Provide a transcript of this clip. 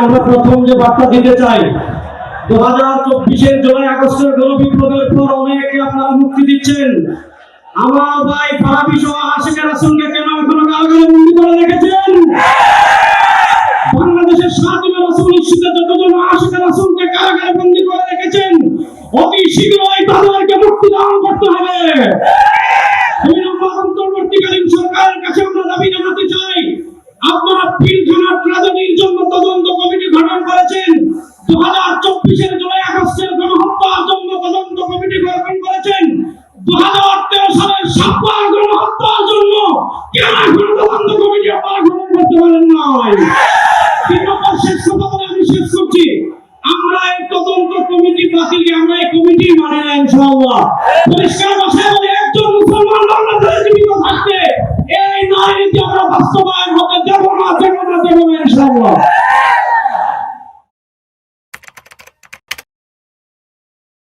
আমরা প্রথম যে বার্তা দিতে চাই? দু হাজার চব্বিশের জুলাই আগস্টের গণবিপ্লবের পর অনেকে আপনারা মুক্তি দিচ্ছেন। আমার ভাই ফারাবি সহ আশেখের আসনকে কেন এখনও কারাগারে বন্দি করে রেখেছেন? বাংলাদেশের স্বাধীন রাসূল নিশ্চিত যতজন আশেখের আসনকে কারাগারে বন্দি করে রেখেছেন, অতি শীঘ্রই তাদেরকে মুক্তি দান করতে হবে। ট্রাজেডির জন্য তদন্ত কমিটি গঠন করেছেন। দু হাজার চব্বিশের জুলাই আগস্টের গণহত্যার জন্য তদন্ত কমিটি গঠন করেছেন। দু হাজার তেরো সালের সাপ্তাহ গণহত্যার জন্য কেন এখন তদন্ত কমিটি আপনারা গঠন করতে পারেন নাই? তিন নম্বর শেষ কথা আমি শেষ করছি। আমরা এই তদন্ত কমিটি বাতিলকে আমরা এই কমিটি মানে না, ইনশাআল্লাহ। পরিষ্কার ভাষায় বলে, একজন মুসলমান বাংলাদেশে জীবিত থাকতে এই নীতি আমরা বাস্তবায়ন